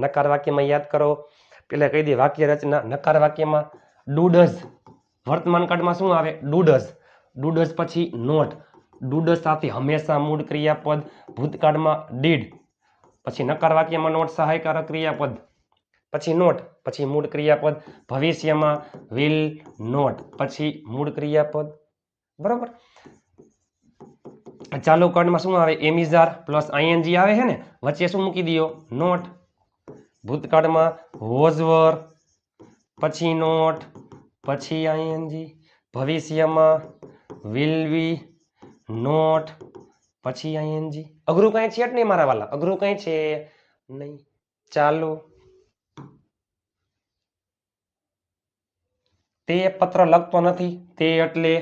નકાર વાક્યમાં યાદ કરો. પેલા કહી દે વાક્ય રચના, નકાર વાક્યમાં ડુડઝ વર્તમાન કાળમાં શું આવે? ડુડઝ ડુડઝ પછી નોટ. ડુડઝ સાથે હંમેશા મૂળ ક્રિયાપદ, ભૂતકાળમાં ડીડ. પછી નકાર વાક્યમાં નોટ સહાયકારક ક્રિયાપદ. પછી નોટ. પછી મૂળ ક્રિયાપદ, ભવિષ્યમાં વિલ નોટ પછી મૂળ ક્રિયાપદ. બરાબર? ચાલુ કાળમાં શું આવે? એમિઝાર પ્લસ આઈએનજી આવે છે ને? વચ્ચે શું મૂકી દો નોટ. ભૂતકાળમાં હોઝવર, પછી નોટ, પછી આઈએનજી ભવિષ્યમાં વિલ બી નોટ, પછી આઈએનજી અઘરું કાંઈ છે જ નહીં મારા વાલા, અઘરું કાંઈ છે નહીં. ચાલો. તે પત્ર લખતો નથી, તે એટલે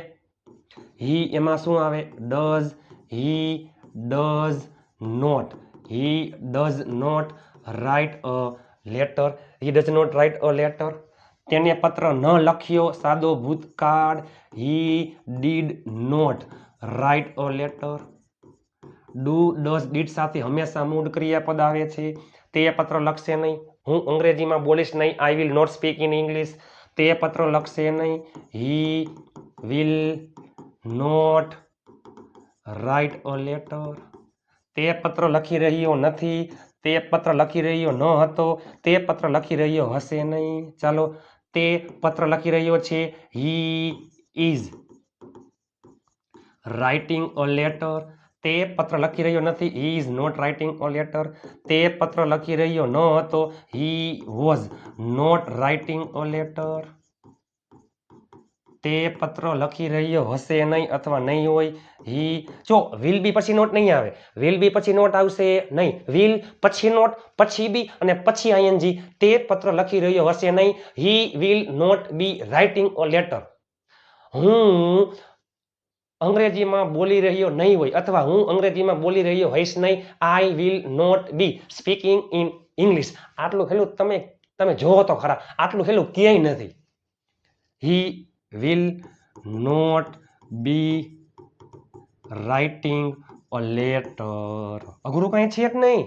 હી એમાં શું આવે? Does, he does not. He does not write a letter he does not write a letter તેને પત્ર ન લખ્યો. સાદો ભૂતકાળ. He did not write a letter do does did સાથે હંમેશા મૂળ ક્રિયાપદ આવે છે. તે પત્ર લખશે નહીં. હું અંગ્રેજીમાં બોલીશ નહીં. I will not speak in English તે પત્ર લખશે નહીં. He will not write a letter તે પત્ર લખી રહ્યો નથી. તે પત્ર લખી રહ્યો ન હતો, તે પત્ર લખી રહ્યો હશે નહીં. ચાલો, તે પત્ર લખી રહ્યો છે. He is writing a letter. તે પત્ર લખી રહ્યો નથી. He is not writing a letter. તે પત્ર લખી રહ્યો ન હતો. He was not writing a letter. તે પત્ર લખી રહ્યો હશે નહીં અથવા નહીં હોય, હી, જો વિલ બી પછી નોટ નહીં આવે. વિલ બી પછી નોટ આવશે નહીં. વિલ પછી નોટ, પછી બી અને પછી આઈએનજી તે પત્ર લખી રહ્યો હશે નહીં. He will not be writing a letter હું અંગ્રેજીમાં બોલી રહ્યો નહીં હોય અથવા હું અંગ્રેજીમાં બોલી રહ્યો હોઈશ નહીં. I will not be speaking in English આટલું હેલું તમે તમે જોવો તો ખરા. આટલું હેલું ક્યાંય નથી. He will not be writing a letter અઘરું કાંઈ છે જ નહીં.